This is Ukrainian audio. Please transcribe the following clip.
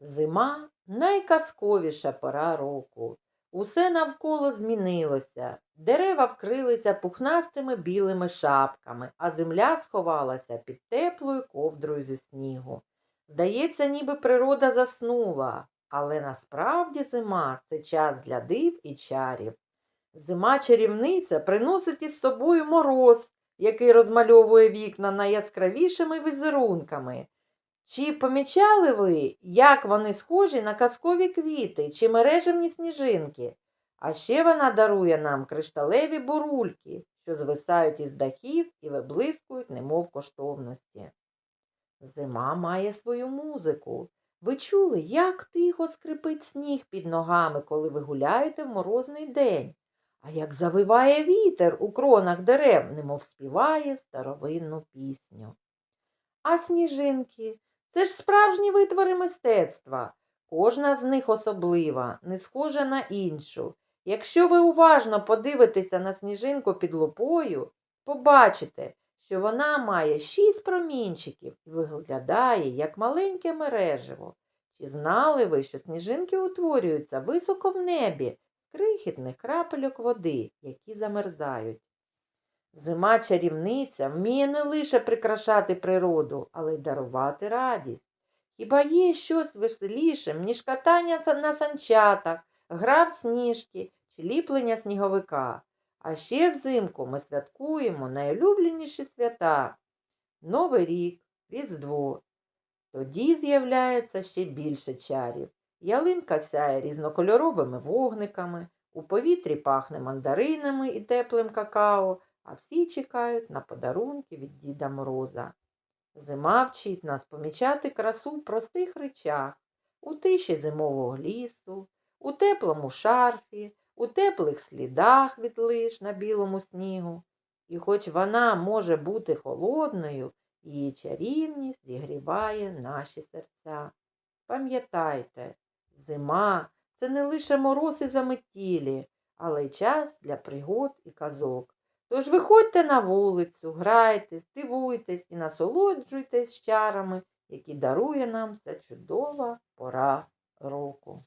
Зима найказковіша пора року. Усе навколо змінилося. Дерева вкрилися пухнастими білими шапками, а земля сховалася під теплою ковдрою зі снігу. Здається, ніби природа заснула, але насправді зима це час для див і чарів. Зима чарівниця приносить із собою мороз, який розмальовує вікна найяскравішими візерунками. Чи помічали ви, як вони схожі на казкові квіти чи мережевні сніжинки? А ще вона дарує нам кришталеві бурульки, що звисають із дахів і виблискують, немов коштовності. Зима має свою музику. Ви чули, як тихо скрипить сніг під ногами, коли ви гуляєте в морозний день, а як завиває вітер у кронах дерев, немов співає старовинну пісню. А сніжинки це ж справжні витвори мистецтва. Кожна з них особлива, не схожа на іншу. Якщо ви уважно подивитеся на сніжинку під лупою, побачите, що вона має шість промінчиків і виглядає як маленьке мереживо. Чи знали ви, що сніжинки утворюються високо в небі з крихітних крапельок води, які замерзають? Зима чарівниця вміє не лише прикрашати природу, але й дарувати радість. Хіба є щось веселішим, ніж катання на санчатах, гра в сніжки чи ліплення сніговика? А ще взимку ми святкуємо найулюбленіші свята Новий рік, Різдво. Тоді з'являється ще більше чарів. Ялинка сяє різнокольоровими вогниками, у повітрі пахне мандаринами і теплим какао, а всі чекають на подарунки від Діда Мороза. Зима вчить нас помічати красу в простих речах, у тиші зимового лісу, у теплому шарфі, у теплих слідах від лиш на білому снігу. І хоч вона може бути холодною, її чарівність зігріває наші серця. Пам'ятайте, зима це не лише мороз і заметілі, але й час для пригод і казок. Тож виходьте на вулицю, грайтесь, дивуйтесь і насолоджуйтесь чарами, які дарує нам ця чудова пора року.